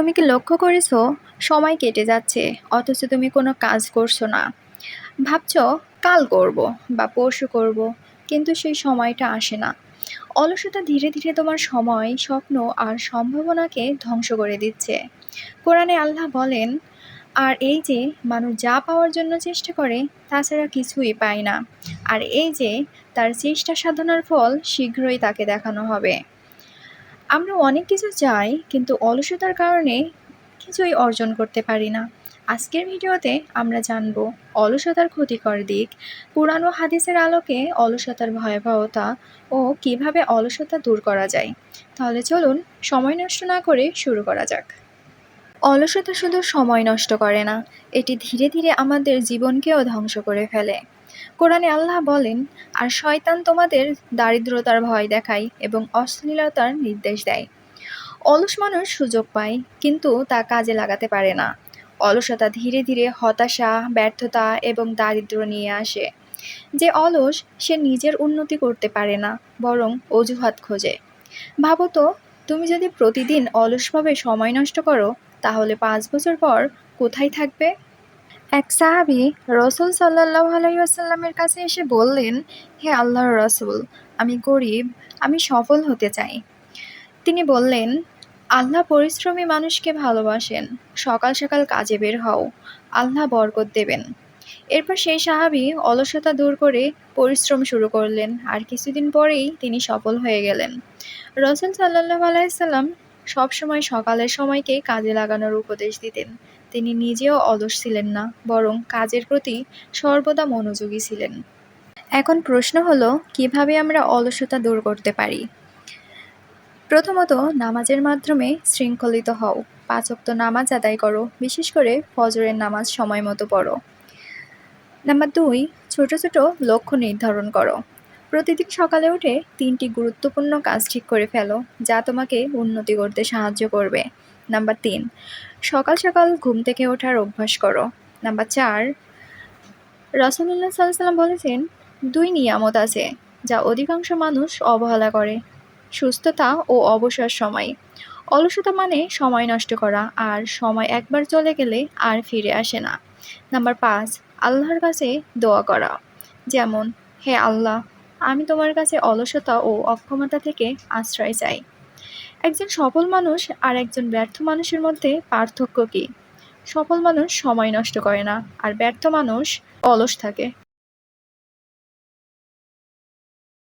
তুমি কি লক্ষ্য করেছ? সময় কেটে যাচ্ছে, অথচ তুমি কোনো কাজ করছ না। ভাবছ, কাল করব বা পরশু করব, কিন্তু সেই সময়টা আসে না। অলসতা ধীরে ধীরে তোমার সময়, স্বপ্ন আর সম্ভাবনাকে ধ্বংস করে দিচ্ছে। কোরআনে আল্লাহ বলেন, আর এই যে মানুষ যা পাওয়ার জন্য চেষ্টা করে, তাছাড়া কিছুই পায় না। আর এই যে তার চেষ্টা সাধনার ফল, শীঘ্রই তাকে দেখানো হবে। আমরা অনেক কিছু চাই, কিন্তু অলসতার কারণে কিছুই অর্জন করতে পারি না। আজকের ভিডিওতে আমরা জানব অলসতার ক্ষতিকর দিক পুরানো হাদিসের আলোকে অলসতার ভয়াবহতা ও কীভাবে অলসতা দূর করা যায়। তাহলে চলুন সময় নষ্ট না করে শুরু করা যাক। অলসতা শুধু সময় নষ্ট করে না, এটি ধীরে ধীরে আমাদের জীবনকেও ধ্বংস করে ফেলে। কোরআনে আল্লাহ বলেন, আর শয়তান তোমাদের দারিদ্রতার ভয় দেখায় এবং অশ্লীলতার নির্দেশ দেয়। অলস মানুষ সুযোগ পায়, কিন্তু তা কাজে লাগাতে পারে না। অলসতা ধীরে ধীরে হতাশা, ব্যর্থতা এবং দারিদ্র নিয়ে আসে। যে অলস, সে নিজের উন্নতি করতে পারে না, বরং অজুহাত খোঁজে। ভাবো তো, তুমি যদি প্রতিদিন অলসভাবে সময় নষ্ট করো, তাহলে পাঁচ বছর পর কোথায় থাকবে? এক সাহাবি রসুল সাল্লাহ আলাইসাল্লামের কাছে এসে বললেন, হে আল্লাহর রসুল, আমি গরিব, আমি সফল হতে চাই। তিনি বললেন, আল্লাহ পরিশ্রমী মানুষকে ভালোবাসেন, সকাল সকাল কাজে বের হও, আল্লাহ বরকত দেবেন। এরপর সেই সাহাবি অলসতা দূর করে পরিশ্রম শুরু করলেন, আর কিছুদিন পরেই তিনি সফল হয়ে গেলেন। রসুল সাল্লাহ আলাইসাল্লাম সবসময় সকালের সময়কে কাজে লাগানোর উপদেশ দিতেন। তিনি নিজেও অলস ছিলেন না, বরং কাজের প্রতি সর্বদা মনোযোগী ছিলেন। এখন প্রশ্ন হলো, কীভাবে আমরা অলসতা দূর করতে পারি? প্রথমত, নামাজের মাধ্যমে শৃঙ্খলিত হও। পাঁচক্ত নামাজ আদায় করো, বিশেষ করে ফজরের নামাজ সময় মতো পড়ো। নাম্বার দুই, ছোট ছোট লক্ষ্য নির্ধারণ করো। প্রতিদিন সকালে উঠে তিনটি গুরুত্বপূর্ণ কাজ ঠিক করে ফেলো, যা তোমাকে উন্নতি করতে সাহায্য করবে। নাম্বার তিন, সকাল সকাল ঘুম থেকে ওঠার অভ্যাস করো। নাম্বার চার রসুল্লাহ সাল্লাম বলেছেন, দুই নিয়ামত আছে যা অধিকাংশ মানুষ অবহেলা করে। সুস্থতা ও অবসর সময়। অলসতা মানে সময় নষ্ট করা আর সময় একবার চলে গেলে আর ফিরে আসে না। নাম্বার পাঁচ, আল্লাহর কাছে দোয়া করা। যেমন, হে আল্লাহ, আমি তোমার কাছে অলসতা ও অক্ষমতা থেকে আশ্রয় চাই। একজন সফল মানুষ আর একজন ব্যর্থ মানুষের মধ্যে পার্থক্য কি? সফল মানুষ সময় নষ্ট করে না, আর ব্যর্থ মানুষ অলস থাকে।